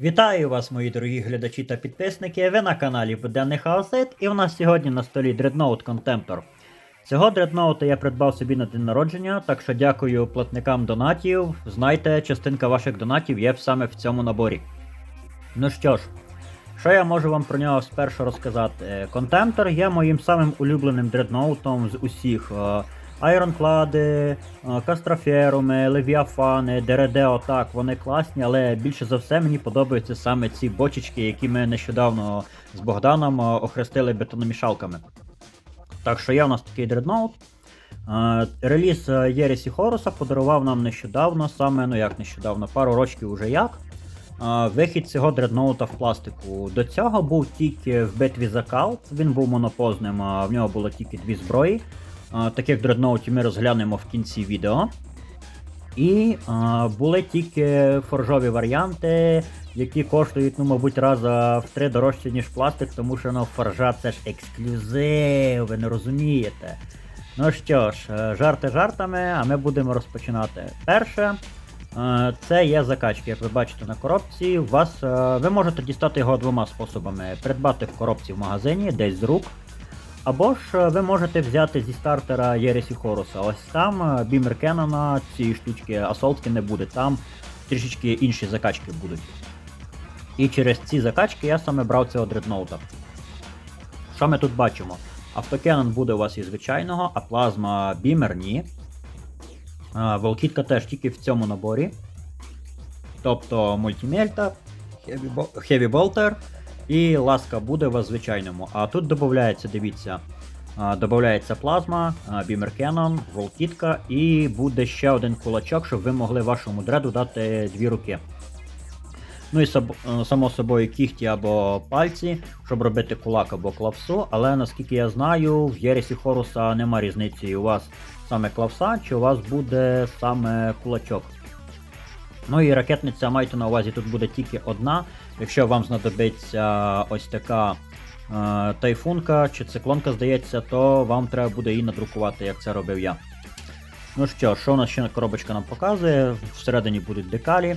Вітаю вас, мої дорогі глядачі та підписники. Ви на каналі Буденний Хаосит, і у нас сьогодні на столі Dreadnought Contemptor. Цього дредноута я придбав собі на день народження, так що дякую платникам донатів. Знайте, частинка ваших донатів є саме в цьому наборі. Ну що ж, що я можу вам про нього спершу розказати? Contemptor є моїм самим улюбленим дредноутом з усіх. Айронклади, Кастроферуми, Левіафани, Дередео, так, вони класні, але більше за все мені подобаються саме ці бочечки, які ми нещодавно з Богданом охрестили бетономішалками. Так що є у нас такий дредноут. Реліз Єрісі Хоруса подарував нам нещодавно, саме, ну як нещодавно, пару років уже як. Вихід цього дредноута в пластику. До цього був тільки в битві за Калт, він був монопозним, а в нього було тільки дві зброї. Таких дредноутів ми розглянемо в кінці відео. І е, були тільки форжові варіанти, які коштують, ну, мабуть, раза в три дорожче, ніж пластик, тому що ну, форжа це ж ексклюзив, ви не розумієте. Ну що ж, е, жарти жартами, а ми будемо розпочинати. Перше, е, це є закачки, як ви бачите на коробці. Вас, е, ви можете дістати його двома способами: придбати в коробці в магазині, десь з рук. Або ж е, ви можете взяти зі стартера Єресі Хоруса. Ось там е, бімер Кеннона цієї штучки асолтки не буде, там трішечки інші закачки будуть. І через ці закачки я саме брав цього дредноута. Що ми тут бачимо? Автокенон буде у вас і звичайного, а плазма бімер ні. Волкітка теж тільки в цьому наборі. Тобто мультимельта, Heavy Bolter і ласка буде в звичайному. А тут додається, дивіться, додається плазма, бімер Canon, волкітка і буде ще один кулачок, щоб ви могли вашому дреду дати дві руки. Ну і е, само собою кіхті або пальці, щоб робити кулак або клавсу, але наскільки я знаю, в Єресі Хоруса нема різниці, у вас саме клавса, чи у вас буде саме кулачок. Ну і ракетниця майте на увазі тут буде тільки одна. Якщо вам знадобиться ось така е, тайфунка чи циклонка, здається, то вам треба буде її надрукувати, як це робив я. Ну що, що у нас ще коробочка нам показує? Всередині будуть декалі.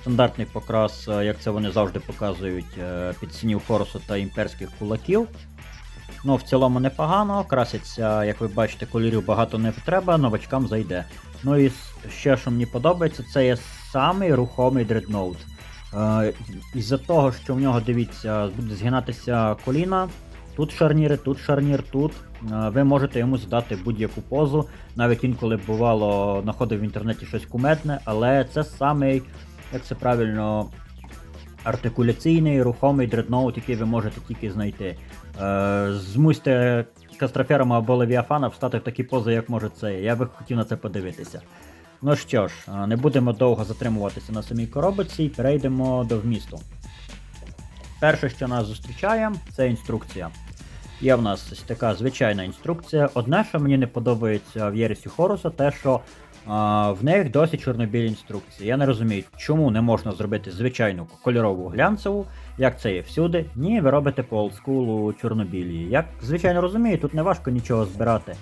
Стандартний покрас, е, як це вони завжди показують, е, під синів Хоруса та імперських кулаків. Ну, в цілому непогано, краситься, як ви бачите, кольорів багато не треба, новачкам зайде. Ну і ще, що мені подобається, це є самий рухомий дредноут. Е, із-за того, що в нього, дивіться, буде згинатися коліна, тут шарніри, тут шарнір, тут. Е, ви можете йому задати будь-яку позу. Навіть інколи бувало, знаходив в інтернеті щось кумедне, але це самий, як це правильно, артикуляційний рухомий дредноут, який ви можете тільки знайти. Е, змусьте кастроферами або левіафана встати в такі пози, як може це. Я би хотів на це подивитися. Ну що ж, е, не будемо довго затримуватися на самій коробочці і перейдемо до вмісту. Перше, що нас зустрічає, це інструкція. Є в нас ось така звичайна інструкція. Одне, що мені не подобається в Єресі Хоруса, те, що а, в них досить чорнобілі інструкції. Я не розумію, чому не можна зробити звичайну кольорову глянцеву, як це є всюди. Ні, ви робите по олдскулу чорнобілі. Звичайно розумію, тут не важко нічого збирати.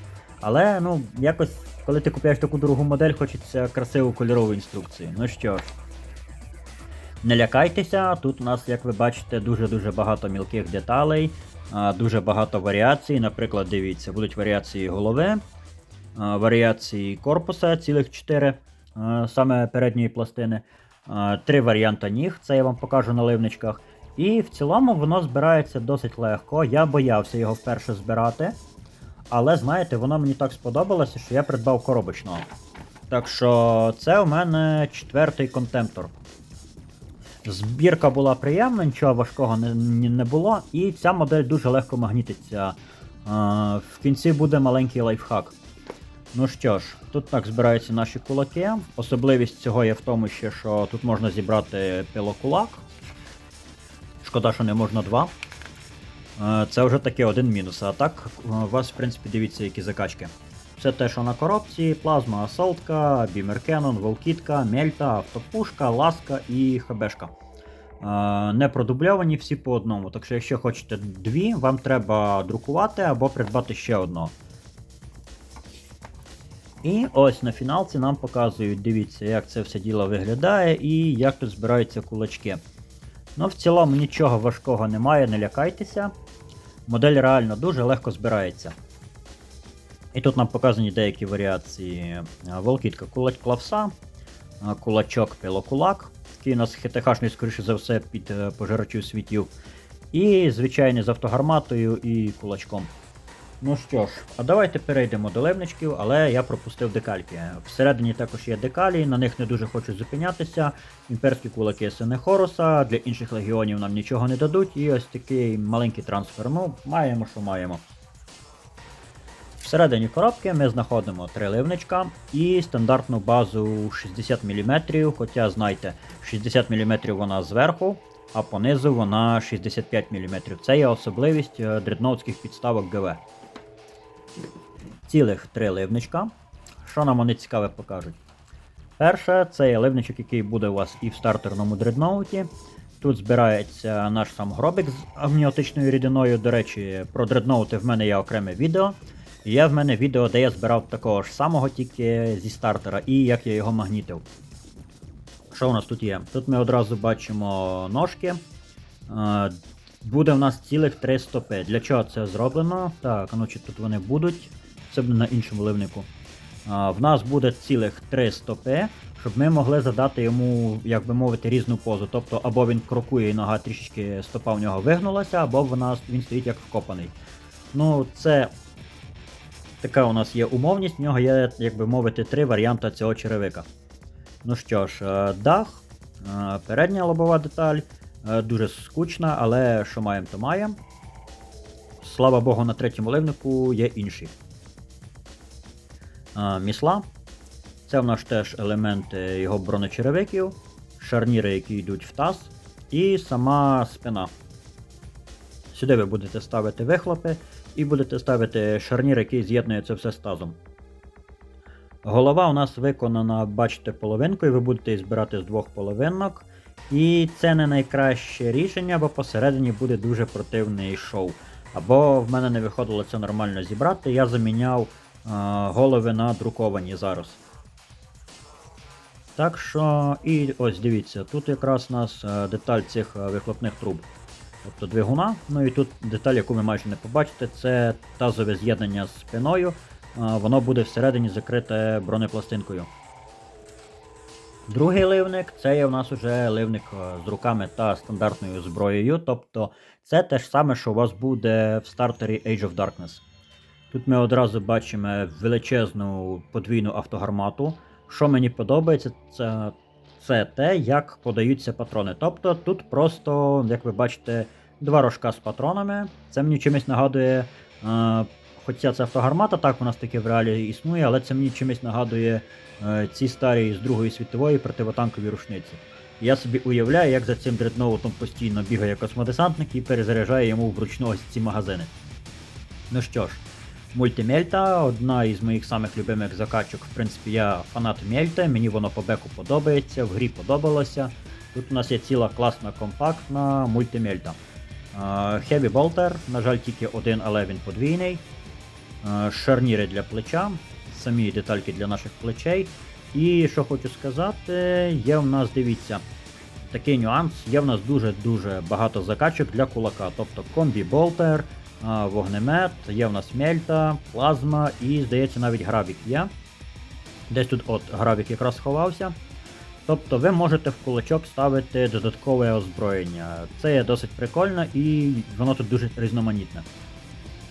Але ну, якось, коли ти купуєш таку дорогу модель, хочеться красиву кольорову інструкцію. Ну що ж. Не лякайтеся, тут у нас, як ви бачите, дуже-дуже багато мілких деталей, дуже багато варіацій. Наприклад, дивіться, будуть варіації голови, варіації корпуса, цілих 4, саме передньої пластини, три варіанти ніг, це я вам покажу на ливничках. І в цілому воно збирається досить легко. Я боявся його вперше збирати. Але знаєте, воно мені так сподобалося, що я придбав коробочного. Так що це у мене четвертий контемптор. Збірка була приємна, нічого важкого не, не було, і ця модель дуже легко магнітиться. В кінці буде маленький лайфхак. Ну що ж, тут так збираються наші кулаки. Особливість цього є в тому, що тут можна зібрати пилокулак. Шкода, що не можна два. Е, Це вже таки один мінус. А так, е, у вас, в принципі, дивіться, які закачки. Все те, що на коробці, плазма асолтка, бімер Canon, волкітка, мельта, автопушка, ласка і хбшка. Е, Не продубльовані всі по одному. Так що, якщо хочете дві, вам треба друкувати або придбати ще одного. І ось на фіналці нам показують, дивіться, як це все діло виглядає і як тут збираються кулачки. Ну, в цілому нічого важкого немає, не лякайтеся. Модель реально дуже легко збирається. І тут нам показані деякі варіації. Е, Волкітка кулак клавса, е, кулачок пилокулак, який у нас хитехашний, скоріше за все, під е, пожирачів світів. І звичайний з автогарматою і кулачком. Ну що ж, а давайте перейдемо до ливничків, але я пропустив декальки. Всередині також є декалі, на них не дуже хочу зупинятися. Імперські кулаки сини Хоруса, для інших легіонів нам нічого не дадуть, і ось такий маленький трансфер. Ну, маємо, що маємо. Всередині коробки ми знаходимо три ливничка і стандартну базу 60 мм, хоча знайте, 60 мм вона зверху, а понизу вона 65 мм. Це є особливість е, дредноутських підставок ГВ. Цілих три ливничка. Що нам вони цікаве покажуть? Перше, це є ливничок, який буде у вас і в стартерному дредноуті. Тут збирається наш сам гробик з амніотичною рідиною. До речі, про дредноути в мене є окреме відео. Є в мене відео, де я збирав такого ж самого, тільки зі стартера, і як я його магнітив. Що у нас тут є? Тут ми одразу бачимо ножки. Е, Буде в нас цілих три стопи. Для чого це зроблено? Так, ну чи тут вони будуть? Це буде на іншому ливнику. В нас буде цілих три стопи, щоб ми могли задати йому, як би мовити, різну позу. Тобто або він крокує і нога трішечки стопа в нього вигнулася, або вона, він стоїть як вкопаний. Ну, це така у нас є умовність, в нього є, як би мовити, три варіанти цього черевика. Ну що ж, е, дах, е, передня лобова деталь, е, дуже скучна, але що маємо, то маємо. Слава Богу, на третьому ливнику є інші. Е, Місла. Це в нас теж елементи його бронечеревиків, шарніри, які йдуть в таз, і сама спина. Сюди ви будете ставити вихлопи і будете ставити шарнір, який з'єднує це все з тазом. Голова у нас виконана, бачите, половинкою, ви будете її збирати з двох половинок. І це не найкраще рішення, бо посередині буде дуже противний шоу. Або в мене не виходило це нормально зібрати, я заміняв голови на друковані зараз. Так що, і ось дивіться, тут якраз у нас е, деталь цих е, вихлопних труб. Тобто двигуна. Ну і тут деталь, яку ви майже не побачите, це тазове з'єднання з спиною. Воно буде всередині закрите бронепластинкою. Другий ливник це є у нас уже ливник е, з руками та стандартною зброєю. Тобто це те ж саме, що у вас буде в стартері Age of Darkness. Тут ми одразу бачимо величезну подвійну автогармату. Що мені подобається, це, це те, як подаються патрони. Тобто тут просто, як ви бачите, два рожка з патронами. Це мені чимось нагадує. Е, Хоча це автогармата, так у нас таке в реалі існує, але це мені чимось нагадує е, ці старі з Другої світової противотанкові рушниці. Я собі уявляю, як за цим дредноутом постійно бігає космодесантник і перезаряджає йому вручну ось ці магазини. Ну що ж, мультимельта, одна із моїх самих любимих закачок. В принципі, я фанат Мельти, мені воно по беку подобається, в грі подобалося. Тут у нас є ціла класна компактна мультимельта. Heavy Bolter, на жаль, тільки один, але він подвійний. Шарніри для плеча, самі детальки для наших плечей. І що хочу сказати, є в нас, дивіться, такий нюанс, є в нас дуже-дуже багато закачок для кулака. Тобто комбі болтер, вогнемет, є в нас мельта, плазма і, здається, навіть гравік є. Десь тут от гравік якраз сховався. Тобто ви можете в кулачок ставити додаткове озброєння. Це є досить прикольно і воно тут дуже різноманітне.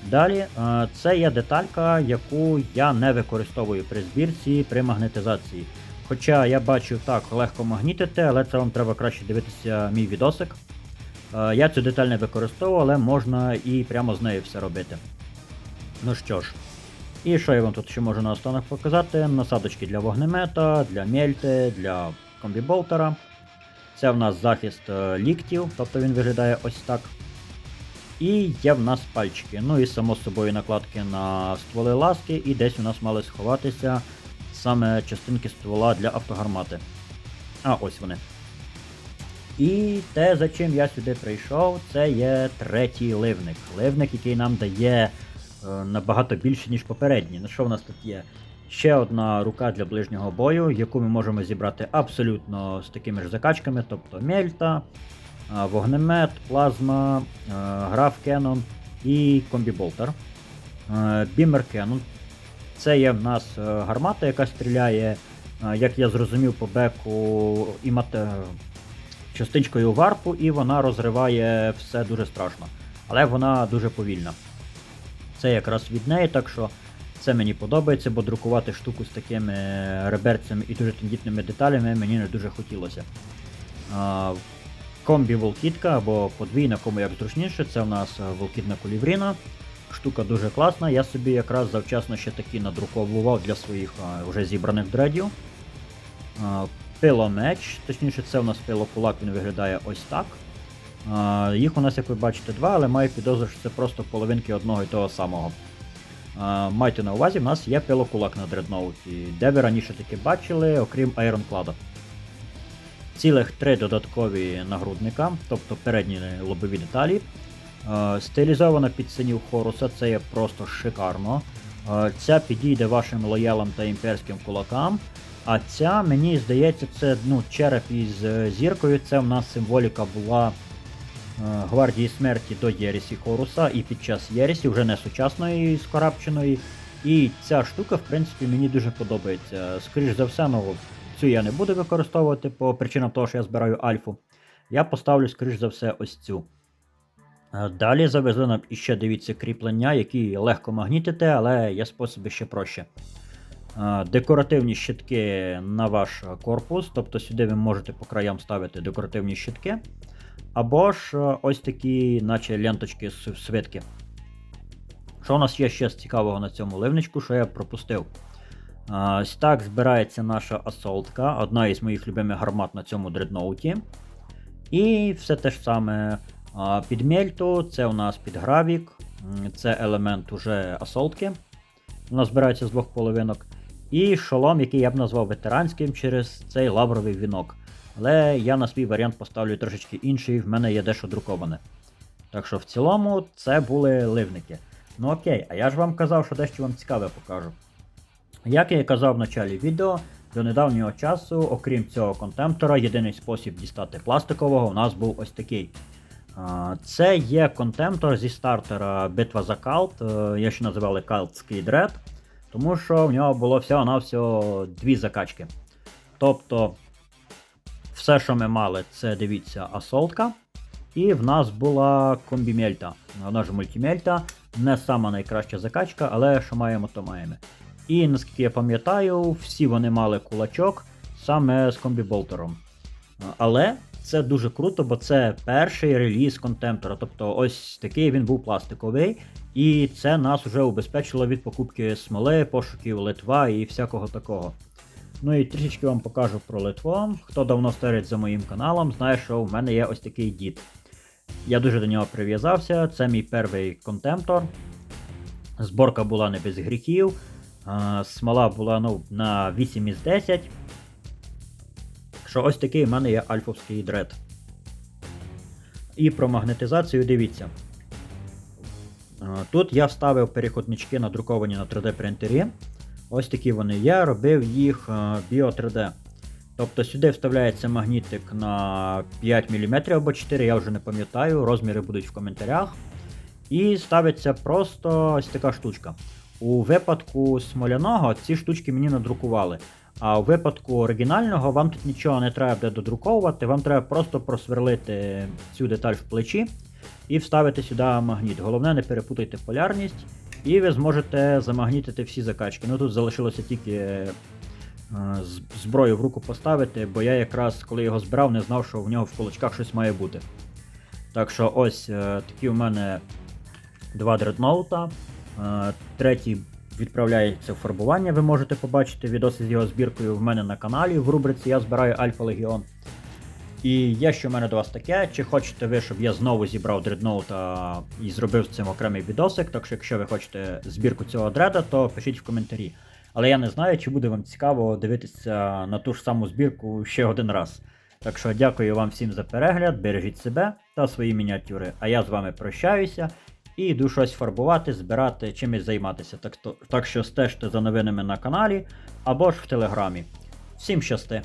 Далі, е, це є деталька, яку я не використовую при збірці при магнетизації. Хоча я бачу так легко магнітити, але це вам треба краще дивитися мій відосик. Е, Я цю деталь не використовував, але можна і прямо з нею все робити. Ну що ж, і що я вам тут ще можу на останок показати? Насадочки для вогнемета, для мельти, для комбіболтера. Це в нас захист е, ліктів, тобто він виглядає ось так. І є в нас пальчики. Ну і само собою накладки на стволи ласки, і десь у нас мали сховатися саме частинки ствола для автогармати. А, ось вони. І те, за чим я сюди прийшов, це є третій ливник. Ливник, який нам дає е, набагато більше, ніж попередній. Ну що в нас тут є? Ще одна рука для ближнього бою, яку ми можемо зібрати абсолютно з такими ж закачками, тобто мельта, вогнемет, плазма, а, граф Canon і комбіболтер. Бімер Canon. Це є в нас е, гармата, яка стріляє, е, як я зрозумів, по беку і мате... частинкою варпу, і вона розриває все дуже страшно. Але вона дуже повільна. Це якраз від неї, так що це мені подобається, бо друкувати штуку з такими реберцями і дуже тендітними деталями мені не дуже хотілося. Комбі волкітка або подвійна, кому як зручніше, це у нас волкітна кулівріна. Штука дуже класна, я собі якраз завчасно ще такі надруковував для своїх вже зібраних дредів. Пиломеч, точніше, це у нас пилокулак, він виглядає ось так. Їх у нас, як ви бачите, два, але маю підозру, що це просто половинки одного і того самого. Майте на увазі, в нас є пилокулак на дредноуті, де ви раніше таки бачили, окрім Айронклада. Цілих три додаткові нагрудника, тобто передні лобові деталі. Стилізована під синів Хоруса, це є просто шикарно. Ця підійде вашим лоялам та імперським кулакам. А ця, мені здається, це ну, череп із е, зіркою. Це в нас символіка була е, гвардії смерті до Єрісі Хоруса і під час Єрісі, вже не сучасної скорабченої. І ця штука, в принципі, мені дуже подобається. Скоріш за все, ну, цю я не буду використовувати по причинам того, що я збираю альфу. Я поставлю, скоріш за все, ось цю. Е, Далі завезли нам іще, дивіться, кріплення, які легко магнітити, але є способи ще проще. Декоративні щитки на ваш корпус, тобто сюди ви можете по краям ставити декоративні щитки. Або ж е, ось такі, наче ленточки свитки. Що у нас є ще з цікавого на цьому ливничку, що я пропустив? Ось так збирається наша асолтка, одна із моїх любимих гармат на цьому дредноуті. І все те ж саме. Під мельту це у нас під гравік, це елемент уже асолтки. Вона збирається з двох половинок. І шолом, який я б назвав ветеранським через цей лавровий вінок. Але я на свій варіант поставлю трошечки інший, в мене є дещо друковане. Так що в цілому це були ливники. Ну окей, а я ж вам казав, що дещо вам цікаве покажу. Як я і казав в началі відео, до недавнього часу, окрім цього контемптора, єдиний спосіб дістати пластикового у нас був ось такий. Це є контемптор зі стартера Битва за Калт, е, я ще називали Калтський дред, тому що в нього було всього-навсього дві закачки. Тобто, все, що ми мали, це дивіться асолтка. І в нас була комбімельта. Вона ж мультимельта, не сама найкраща закачка, але що маємо, то маємо. І наскільки я пам'ятаю, всі вони мали кулачок саме з комбіболтером. Але це дуже круто, бо це перший реліз контемптора. Тобто ось такий він був пластиковий, і це нас вже убезпечило від покупки смоли, пошуків Литва і всякого такого. Ну і трішечки вам покажу про Литву. Хто давно стежить за моїм каналом, знає, що в мене є ось такий дід. Я дуже до нього прив'язався, це мій перший контемптор. Зборка була не без гріхів. Смола була ну, на 8 із 10. Що ось такий в мене є альфовський дред. І про магнетизацію дивіться. Тут я вставив переходнички надруковані на 3D принтері. Ось такі вони. Я робив їх Bio 3D. Тобто сюди вставляється магнітик на 5 мм або 4, я вже не пам'ятаю, розміри будуть в коментарях. І ставиться просто ось така штучка. У випадку смоляного ці штучки мені надрукували. А у випадку оригінального вам тут нічого не треба буде додруковувати, вам треба просто просверлити цю деталь в плечі і вставити сюди магніт. Головне, не перепутайте полярність, і ви зможете замагнітити всі закачки. Ну тут залишилося тільки е, зброю в руку поставити, бо я якраз коли його збирав, не знав, що в нього в кулачках щось має бути. Так що ось е, такі у мене два дредноута. Е, Третій відправляється в фарбування. Ви можете побачити відоси з його збіркою в мене на каналі в рубриці Я збираю Альфа Легіон. І є що в мене до вас таке. Чи хочете ви, щоб я знову зібрав дредноута і зробив з цим окремий відосик? Так що, якщо ви хочете збірку цього дреда, то пишіть в коментарі. Але я не знаю, чи буде вам цікаво дивитися на ту ж саму збірку ще один раз. Так що дякую вам всім за перегляд, бережіть себе та свої мініатюри. А я з вами прощаюся і йду щось фарбувати, збирати, чимось займатися. Так, то, так що стежте за новинами на каналі або ж в телеграмі. Всім щасти!